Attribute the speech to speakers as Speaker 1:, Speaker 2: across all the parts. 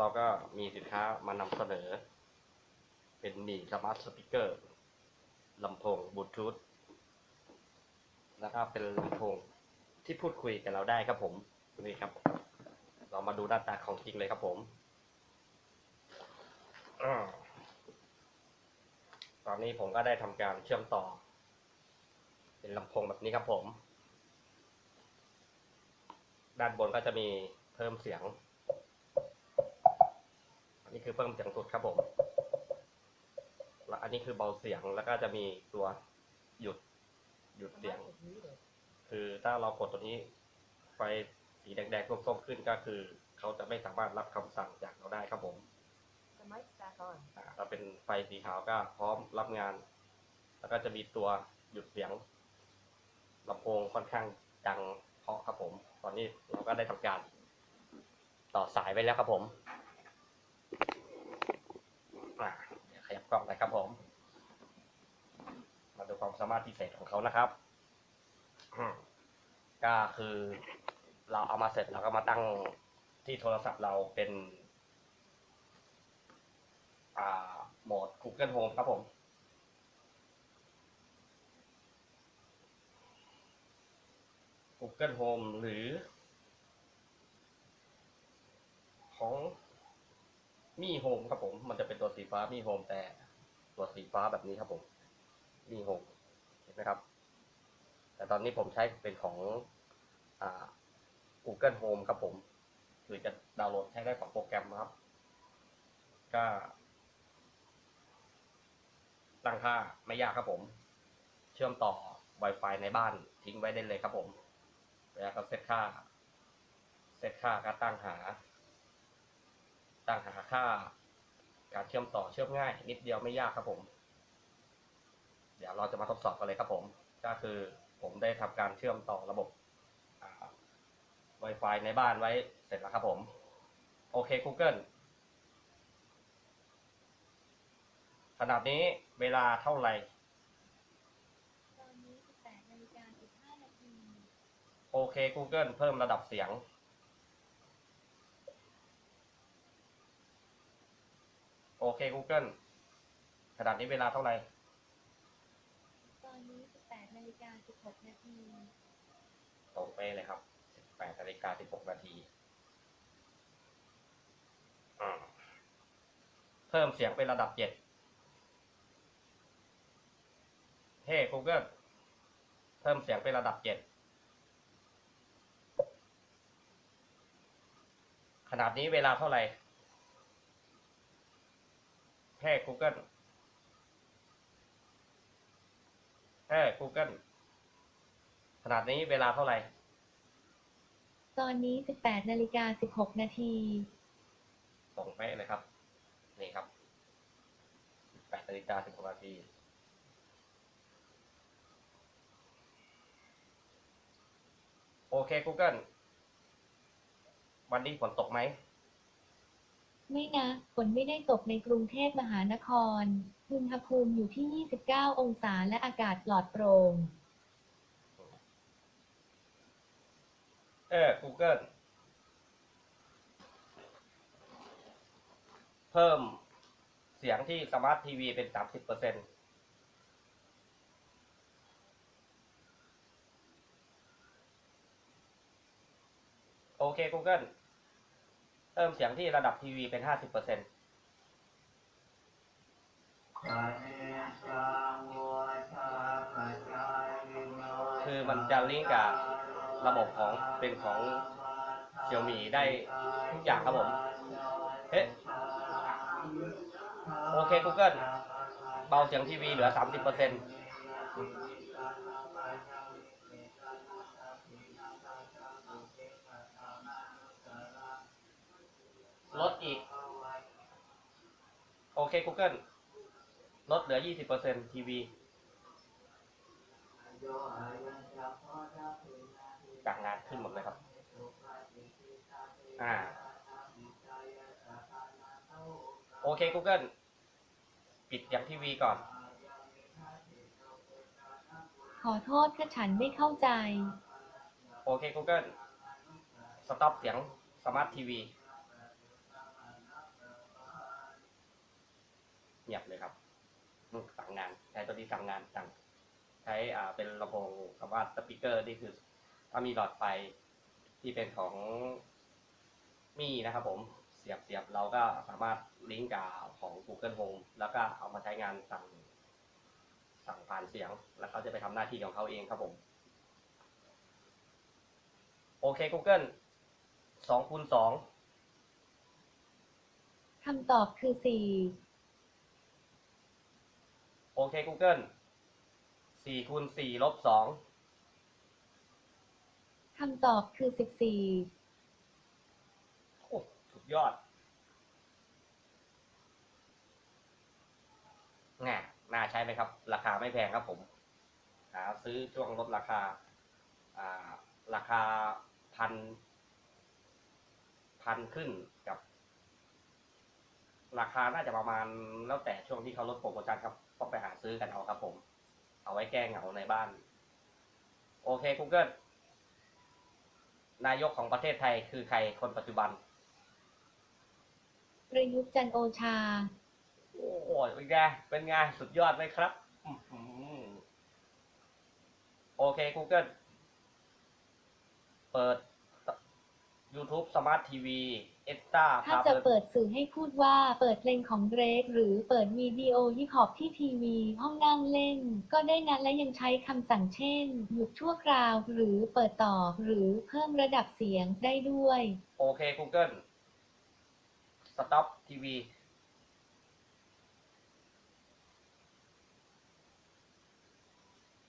Speaker 1: เราก็มีสินค้ามานำเสนอ เป็นมีสมาร์ทสปีกเกอร์ลำโพงบลูทูธแล้วก็เป็นลำโพงที่พูดคุยกับเราได้ครับผมนี่ครับ เรามาดูหน้าตาของจริงเลยครับผมอตอนนี้ผมก็ได้ทำการเชื่อมต่อ เป็นลำโพงแบบนี้ครับผม ด้านบนก็จะมีเพิ่มเสียง นนี้คือเพิ่มเสียงสุดครับผมแล้วอันนี้คือเบาเสียงแล้วก็จะมีตัวหยุดหยุดเสียง คือถ้าเรากดตัวนี้ไฟสีแดงๆส้มๆขึ้นก็คือ เขาจะไม่สามารถรับคำสั่งจากเราได้ครับผม
Speaker 2: The mic's back on.
Speaker 1: อ่าถ้าเป็นไฟสีขาวก็พร้อมรับงาน แล้วก็จะมีตัวหยุดเสียงลำโพงค่อนข้างดังเพราะครับผม ตอนนี้เราก็ได้ทำการต่อสายไปแล้วครับผม อ่าเดี๋ยวขยับกล้องหน่อยครับผม มาดูความสามารถพิเศษของเขานะครับอืมก็คือเราเอามาเสร็จเราก็มาตั้งที่โทรศัพท์เราเป็น อ่า โหมด Google Home ครับผม Google Home หรือ ของ มี Home ครับผม มันจะเป็นตัวสีฟ้ามี Home แต่ตัวสีฟ้าแบบนี้ครับผมมี Home เห็นไหมครับ แต่ตอนนี้ผมใช้เป็นของอ่า Google Home ครับผมคือจะดาวน์โหลดใช้ได้ของโปรแกรมนะครับ ก็ตั้งค่าไม่ยากครับผม เชื่อมต่อ Wi-Fi ในบ้านทิ้งไว้ได้เลยครับผม แล้วก็เซตค่า เซตค่าการตั้งหา ตั้งหาค่า การเชื่อมต่อเชื่อมง่าย นิดเดียวไม่ยากครับผม เดี๋ยวเราจะมาทดสอบกันเลยครับผม ก็คือผมได้ทำการเชื่อมต่อระบบอ่า Wi-Fi ในบ้านไว้เสร็จแล้วครับผม โอเค Google ขนาดนี้เวลาเท่าไหร่
Speaker 3: ตอนนี้18นาฬิกา15นาที
Speaker 1: โอเค Google เพิ่มระดับเสียง โอเค Google ขนาดนี้เวลาเท่าไหร่
Speaker 3: ตอนนี้ 18นาฬิกา16นาที
Speaker 1: ตรงเป๊ะเลยครับ18นาฬิกา16นาทีอ่าเพิ่มเสียงเป็นระดับ7เฮ้ Google เพิ่มเสียงเป็นระดับ7ขนาดนี้เวลาเท่าไหร่ เฮ้ Google เฮ้ Google ขนาดนี้เวลาเท่าไหร่
Speaker 3: ตอนนี้ 18นาฬิกา16นาที
Speaker 1: ตรงเป๊ะเลยครับ นี่ครับ8นาฬิกา16นาทีโอเค Google วันนี้ฝนตกไหม
Speaker 3: ไม่นะ ฝนไม่ได้ตกในกรุงเทพมหานคร อุณหภูมิอยู่ที่ 29 องศาและอากาศปลอดโปร่ง
Speaker 1: เออ Google เพิ่มเสียงที่สมาร์ททีวีเป็น 30เปอร์เซ็นโอเค Google เพิ่มเสียงที่ระดับทีวีเป็น50เปอร์เซ็นต์คือมันจะลิงก์กับระบบของเป็นของเสี่ยวมีได้ทุกอย่างครับผม เฮ้โอเค Google เบาเสียงทีวีเหลือ 30เปอร์เซ็นต์ ลดอีก โอเค Google ลดเหลือ 20เปอร์เซ็นทีวีจากงานขึ้นหมดเลยครับ อ่า โอเค Google ปิดอย่างทีวีก่อน
Speaker 3: ขอโทษถ้าฉันไม่เข้าใจ
Speaker 1: โอเค Google สต็อปเสียงสมาร์ททีวี งียบเลยครับสั่งงานใช้ตัวนี้สั่งงานสั่งใช้อ่าเป็นลำโพงคำว่าสปีกเกอร์นี่คือถ้ามีหลอดไฟที่เป็นของมี่นะครับผมเสียบเสียบเราก็สามารถลิงก์กับของ Google Home แล้วก็เอามาใช้งานสั่งสั่งผ่านเสียง แล้วเขาจะไปทำหน้าที่ของเขาเองครับผม โอเค Google สองคูณสอง
Speaker 3: คำตอบคือสี่
Speaker 1: อเค Google สี่คูณสี่ลบสอง
Speaker 3: คำตอบคือสิบสี่
Speaker 1: โอ้สุดยอดแง่น่าใช้ไหมครับ ราคาไม่แพงครับผมหาซื้อช่วงลดราคา อ่า ราคาพัน พันขึ้นกับ ราคาน่าจะประมาณแล้วแต่ช่วงที่เขาลดโปรโมชั่นครับก็ไปหาซื้อกันเอาครับ ผม เอาไว้แก้เหงาในบ้าน โอเค Google นายกของประเทศไทยคือใครคนปัจจุบัน
Speaker 3: ประยุทธ์จันทร์โอชา
Speaker 1: โอ้โหเป็นไงเป็นไงสุดยอดไหมครับอื้อหือโอเค Google เปิด YouTube Smart TV Extra
Speaker 3: ถ้าจะเปิดสื่อให้พูดว่าเปิดเพลงของเดรกหรือเปิดวิดีโอฮิปฮอปที่ทีวี ห้องนั่งเล่น ก็ได้นะและยังใช้คำสั่งเช่น หยุดชั่วคราว หรือเปิดต่อหรือเพิ่มระดับเสียงได้ด้วย
Speaker 1: โอเค Google Stop TV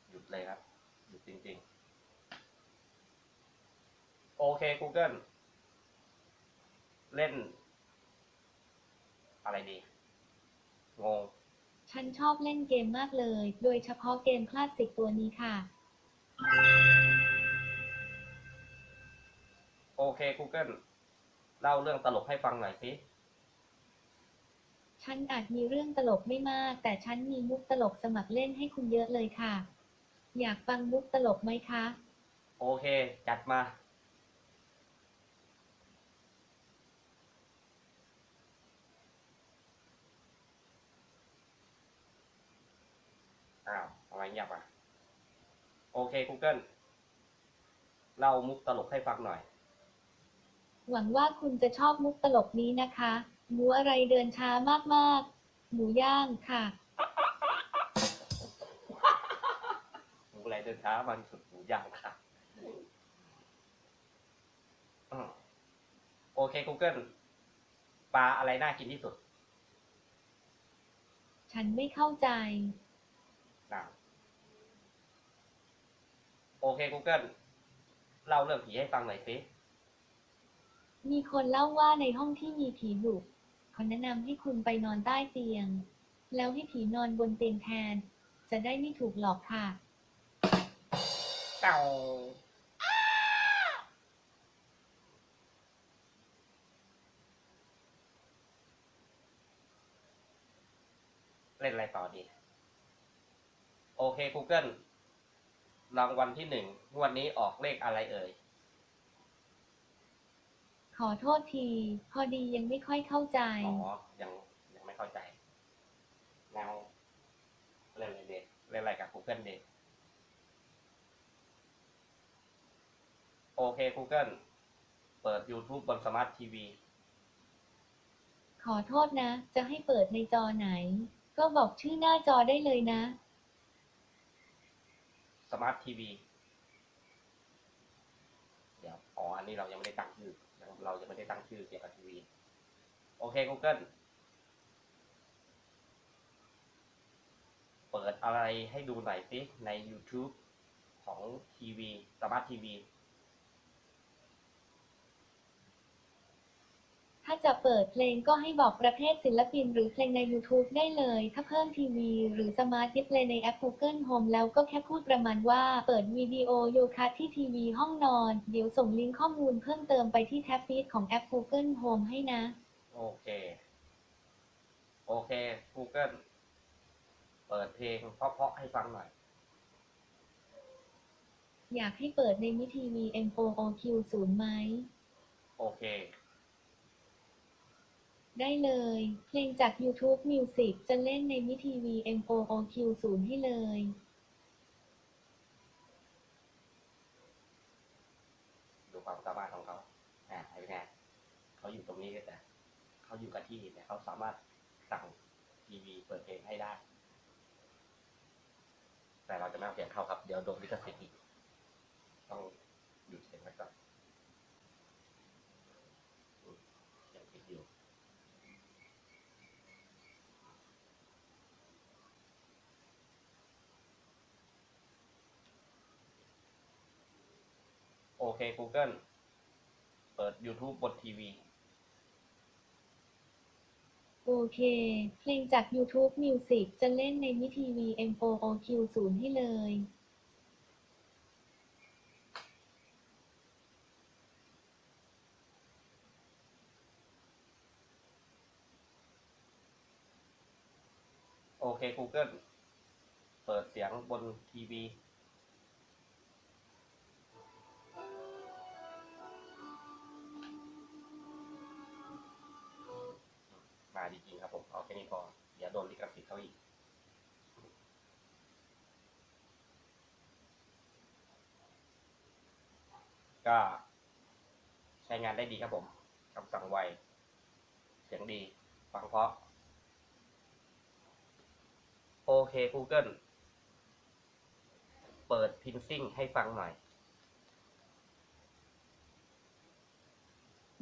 Speaker 1: หยุดเลยครับ หยุดจริงๆ โอเค Google เล่น อะไรดี งง
Speaker 3: ฉันชอบเล่นเกมมากเลย โดยเฉพาะเกมคลาสสิกตัวนี้ค่ะ
Speaker 1: โอเค Google เล่าเรื่องตลกให้ฟังหน่อยสิ
Speaker 3: ฉันอาจมีเรื่องตลกไม่มาก แต่ฉันมีมุกตลกสมัครเล่นให้คุณเยอะเลยค่ะ อยากฟังมุกตลกไหมคะ
Speaker 1: โอเค จัดมา อ้าวทำไมเงียบอะ โอเค Google เล่ามุกตลกให้ฟังหน่อย
Speaker 3: หวังว่าคุณจะชอบมุกตลกนี้นะคะหมูอะไรเดินช้ามากๆ หมูย่างค่ะ
Speaker 1: หมูอะไรเดินช้ามันสุดหมูย่างค่ะอืมโอเค Google ปลาอะไรน่ากินที่สุด
Speaker 3: ฉันไม่เข้าใจ
Speaker 1: นะ โอเค Google เล่าเรื่องผีให้ฟังหน่อยสิ
Speaker 3: มีคนเล่าว่าในห้องที่มีผีบุกขอแนะนำให้คุณไปนอนใต้เตียง แล้วให้ผีนอนบนเตียงแทน จะได้ไม่ถูกหลอกค่ะ
Speaker 1: เก่าเล่นอะไรต่อดี โอเค Google รางวัลที่หนึ่งงวดนี้ออกเลขอะไรเอ่ย
Speaker 3: ขอโทษที พอดียังไม่ค่อยเข้าใจ
Speaker 1: อ๋อ ยังยังไม่เข้าใจแนวเล่นอะไรเด็กเล่นอะไรกับ Google เด็กโอเค Google เปิด YouTube บน Smart TV
Speaker 3: ขอโทษนะ จะให้เปิดในจอไหน ก็บอกชื่อหน้าจอได้เลยนะ
Speaker 1: สมาร์ททีวีเดี๋ยวอ๋ออันนี้เรายังไม่ได้ตั้งชื่อยังเรายังไม่ได้ตั้งชื่อเกี่ยวกับทีวี โอเค Google เปิดอะไรให้ดูหน่อยสิใน YouTube ของทีวีสมาร์ททีวี
Speaker 3: ถ้าจะเปิดเพลงก็ให้บอกประเภทศิลปินหรือเพลงใน YouTube ได้เลย ถ้าเพิ่มทีวีหรือสมาร์ทดิสเพลย์ในแอป Google Home แล้วก็แค่พูดประมาณว่าเปิดวิดีโอโยคะที่ทีวีห้องนอน เดี๋ยวส่งลิงก์ข้อมูลเพิ่มเติมไปที่แท็บฟีดของแอป Google Home ให้นะ
Speaker 1: โอเค โอเค Google เปิดเพลงเพราะๆให้ฟังหน่อย
Speaker 3: อยากให้เปิดในมิทีวี M4OQ0 ไหม
Speaker 1: โอเค
Speaker 3: ได้เลย เพลงจาก YouTube Music จะเล่นในมิทีวี MOOQ 0ให้เลย
Speaker 1: ดูความสามารถของเขาอ่าเห็นไหมเขาอยู่ตรงนี้แต่เขาอยู่กับที่แต่เขาสามารถสั่งทีวีเปิดเพลงให้ได้ แต่เราจะไม่เอาเสียงเขาครับ เดี๋ยวโดนลิขสิทธิ์อีก ต้องหยุดเสียงไว้ก่อนอืมเสียงปิดอยู่ โอ เค Google เปิด YouTube บนทีวี
Speaker 3: โอเค เพลงจาก YouTube Music จะเล่นในมิทีวี MOOQ 0 ให้เลย
Speaker 1: โอเค Google เปิดเสียงบนทีวี จริงๆครับผมเอาแค่นี้พอเดี๋ยวโดนลิขสิทธิ์เขาอีกก็ใช้งานได้ดีครับผมคำสั่งไว เสียงดี ฟังเพราะ โอเค Google เปิดพินซิ่งให้ฟังหน่อย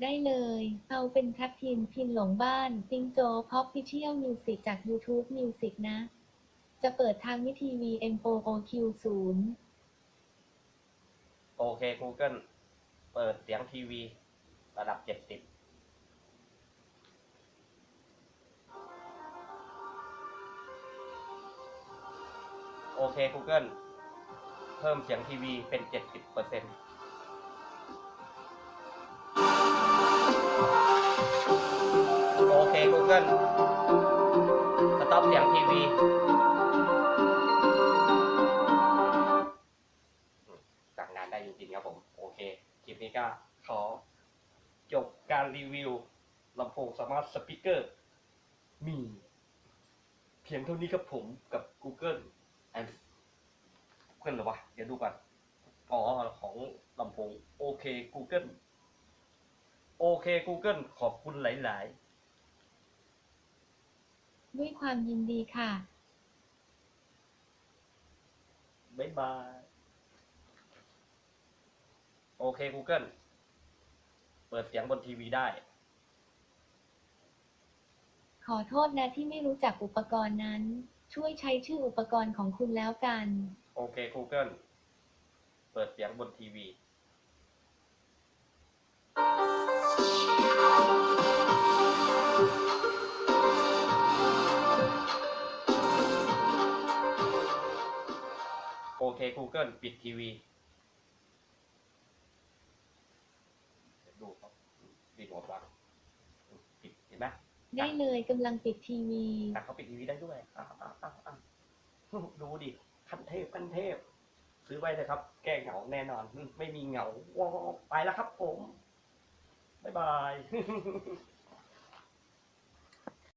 Speaker 3: ได้เลย เอาเป็นแท็บพินพินหลงบ้านซิงโจพอปพิเชียลมิวสิกจาก YouTube Music นะ จะเปิดทางมิทีวี MOOQ 0
Speaker 1: โอเค Google เปิดเสียงทีวี ระดับ 70โอเค Google เพิ่มเสียงทีวีเป็น 70เปอร์เซ็นต์ เค Google สต็อปเสียงทีวีสั่งงานได้จริงๆครับผม โอเค คลิปนี้ก็ขอจบการรีวิวลำโพงสมาร์ทสปีกเกอร์ มี เพียงเท่านี้ครับผมกับ Google and เพื่อนหรอวะ เดี๋ยวดูก่อนอ๋อของลำโพง โอเค Google โอเค Google ขอบคุณหลาย
Speaker 3: ด้วยความยินดีค่ะ
Speaker 1: ๆบ๊ายบาย โอเค Google เปิดเสียงบนทีวีได้
Speaker 3: ขอโทษนะที่ไม่รู้จักอุปกรณ์นั้น ช่วยใช้ชื่ออุปกรณ์ของคุณแล้วกัน
Speaker 1: โอเค Google เปิดเสียงบนทีวี เค Google ปิดทีวีเดี๋ยวดูครับรีโมทวางปิดเห็นไหม
Speaker 3: ได้เลยกำลังปิดทีวี
Speaker 1: แต่เขาปิดทีวีได้ด้วยอ้าวอ้าวอ้าวอ้าวดูดิขั้นเทพขั้นเทพ ซื้อไว้เลยครับ แก้เหงาแน่นอน ไม่มีเหงาว้าวไปแล้วครับผม บ๊ายบาย